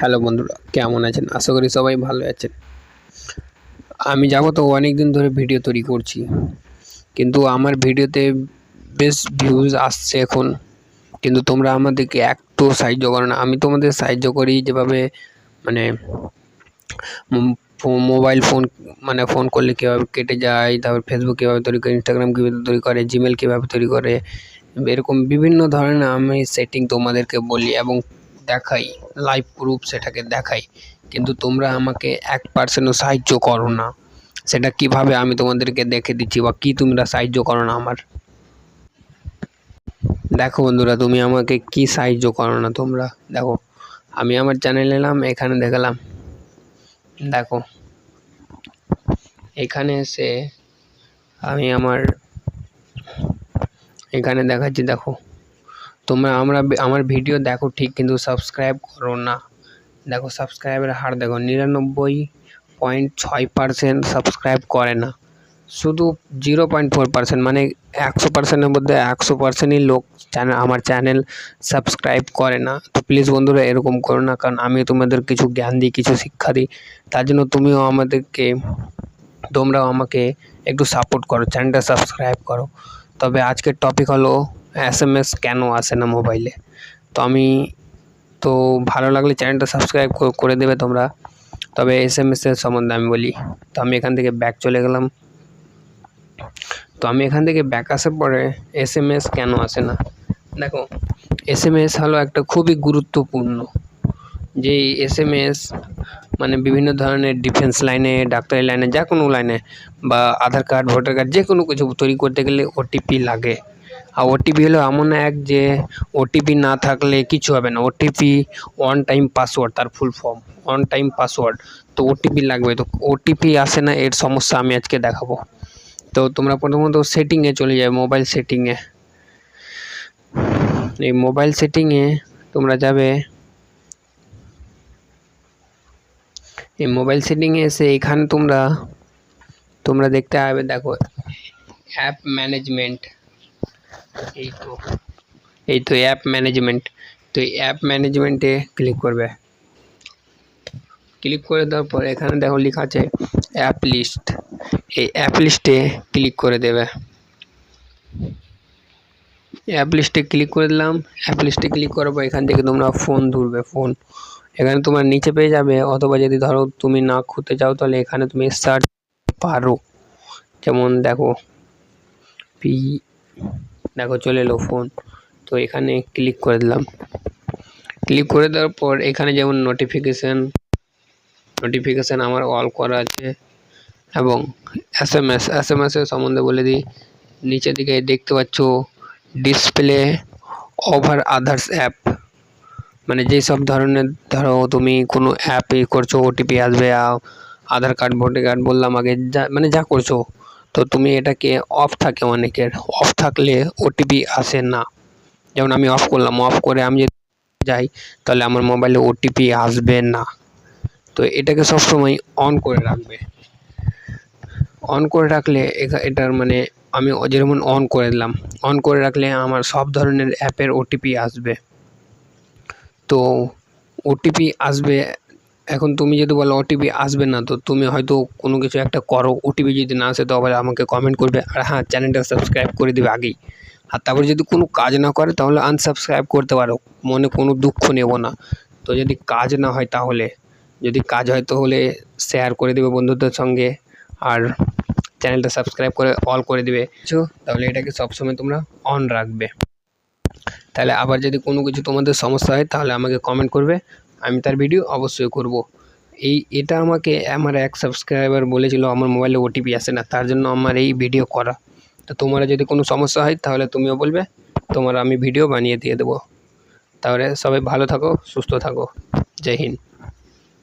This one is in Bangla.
হ্যালো বন্ধুরা, কেমন আছেন? আশা করি সবাই ভালো আছেন। আমি যাব তো অনেক দিন ধরে ভিডিও তৈরি করছি। কিন্তু আমার ভিডিওতে বেশ ভিউজ আসছে এখন। কিন্তু তোমরা আমাদেরকে একটু সাহায্য করো না। আমি তোমাদের সাহায্য করি যেভাবে মানে মোবাইল ফোন মানে ফোন করলে কীভাবে কেটে যায়, তারপর ফেসবুক কীভাবে তৈরি করে ইনস্টাগ্রাম কীভাবে তৈরি করে জিমেল কীভাবে তৈরি করে, এরকম বিভিন্ন ধরনের আমি সেটিং তোমাদেরকে বলি এবং দেখাই লাইভ প্রুফ সেটাকে দেখাই। কিন্তু তোমরা আমাকে এক পার্সেন্টও সাহায্য করো না। সেটা কীভাবে আমি তোমাদেরকে দেখে দিচ্ছি বা কী তোমরা সাহায্য করো না আমার? দেখো বন্ধুরা, তুমি আমাকে কি সাহায্য করো না তোমরা? দেখো, আমি আমার চ্যানেল এলাম, এখানে দেখালাম। দেখো, এখানে এসে আমি আমার, এখানে দেখাচ্ছি, দেখো। তোমরা আমরা আমার ভিডিও দেখো ঠিক, কিন্তু সাবস্ক্রাইব করো না। দেখো সাবস্ক্রাইবের হার দেখো, নিরানব্বই পয়েন্ট ছয় পার্সেন্ট সাবস্ক্রাইব করে না। শুধু জিরো পয়েন্ট ফোর পার্সেন্ট মানে একশো পার্সেন্টের মধ্যে একশো পার্সেন্টই লোক চ্যানেল আমার চ্যানেল সাবস্ক্রাইব করে না। তো প্লিজ বন্ধুরা এরকম করো না, কারণ আমি তোমাদের কিছু জ্ঞান দিই, কিছু শিক্ষা দিই। তার জন্য তুমিও আমাদেরকে, তোমরাও আমাকে একটু সাপোর্ট করো চ্যানেলটা সাবস্ক্রাইব করো। তবে আজকের টপিক হলো এস এম এস কেন আসে না মোবাইলে তো আমি, তো ভালো লাগলে চ্যানেলটা সাবস্ক্রাইব করে দেবে তোমরা। তবে এস এম এসের সম্বন্ধে আমি বলি, তো আমি এখান থেকে ব্যাক চলে গেলাম। তো আমি এখান থেকে ব্যাক আসার পরে এস এম এস কেন আসে না? দেখো এস এম এস হলো একটা খুবই গুরুত্বপূর্ণ যে এস এম এস মানে বিভিন্ন ধরনের ডিফেন্স লাইনে ডাক্তারি লাইনে যে কোনো লাইনে বা আধার কার্ড ভোটার কার্ড যে কোনো কিছু তৈরি করতে গেলে ওটিপি লাগে। আর ওটিপি হলো এমন এক যে ওটিপি না থাকলে কিছু হবে না। ওটিপি ওয়ান টাইম পাসওয়ার্ড তার full form one time password তো ওটিপি লাগবে। তো ওটিপি আসে না, এর সমস্যা আমি আজকে দেখাবো। তো তোমরা প্রথমত সেটিংয়ে চলে যাবে মোবাইল সেটিংয়ে এই মোবাইল সেটিংয়ে তোমরা যাবে। এই মোবাইল সেটিংয়ে এসে এখানে তোমরা তোমরা দেখতে পাবে, দেখো অ্যাপ ম্যানেজমেন্ট এই তো এই তো অ্যাপ ম্যানেজমেন্ট তো এই অ্যাপ ম্যানেজমেন্টে ক্লিক করবে। ক্লিক করে দেওয়ার পর এখানে দেখো লেখা আছে অ্যাপ লিস্ট এই অ্যাপ লিস্টে ক্লিক করে দেবে। অ্যাপ লিস্টে ক্লিক করে দিলাম। অ্যাপ লিস্টে ক্লিক করার পর এখান থেকে তোমরা ফোন ধরবে ফোন এখানে তোমার নিচে পেয়ে যাবে অথবা যদি ধরো তুমি না খুঁজতে চাও তাহলে এখানে তুমি সার্চ পারো। যেমন দেখো পি দেখো চলে এলো ফোন তো এখানে ক্লিক করে দিলাম। ক্লিক করে দেওয়ার পর এখানে যেমন নোটিফিকেশান নোটিফিকেশান আমার অল করা আছে এবং S M S S M এসের সম্বন্ধে বলে দিই। নিচের দিকে দেখতে পাচ্ছ ডিসপ্লে ওভার আদার্স অ্যাপ মানে যেই সব ধরনের ধরো তুমি কোনো অ্যাপ এ করছ ওটিপি আসবে আধার কার্ড ভোটার কার্ড বললাম আগে, যা মানে যা করছ। তো তুমি এটাকে অফ থাকে অনেকের। অফ থাকলে ওটিপি আসে না। যেমন আমি অফ করলাম অফ করে আমি যদি যাই, তাহলে আমার মোবাইলে ওটিপি আসবে না। তো এটাকে সবসময় অন করে রাখবে। অন করে রাখলে এটার মানে আমি যেমন অন করে দিলাম অন করে রাখলে আমার সব ধরনের অ্যাপের ওটিপি আসবে। তো ওটিপি আসবে এখন তুমি যদি বলো ওটিপি আসবে না, তো তুমি হয়তো কোনো কিছু একটা করো ওটিপি যদি না আসে তাহলে আমাকে কমেন্ট করবে। আর হ্যাঁ চ্যানেলটা সাবস্ক্রাইব করে দেবে আগেই। আর তারপর যদি কোনো কাজ না করে, তাহলে আনসাবস্ক্রাইব করতে পারো। মনে কোনো দুঃখ নেব না। তো যদি কাজ না হয় তাহলে, যদি কাজ হয় তাহলে শেয়ার করে দেবে বন্ধুদের সঙ্গে, আর চ্যানেলটা সাবস্ক্রাইব করে অল করে দেবে। তাহলে এটাকে সবসময় তোমরা অন রাখবে। তাহলে আবার যদি কোনো কিছু তোমাদের সমস্যা হয়, তাহলে আমাকে কমেন্ট করবে। আমি তার ভিডিও অবশ্যই করব। এই, এটা আমাকে আমার এক সাবস্ক্রাইবার বলেছিল, আমার মোবাইলে ওটিপি আসে না, তার জন্য আমার এই ভিডিও করা। তো তোমার যদি কোনো সমস্যা হয়, তাহলে তুমিও বলবে, তোমার আমি ভিডিও বানিয়ে দিয়ে দেবো। তাহলে সবাই ভালো থাকো, সুস্থ থাকো। জয় হিন্দ।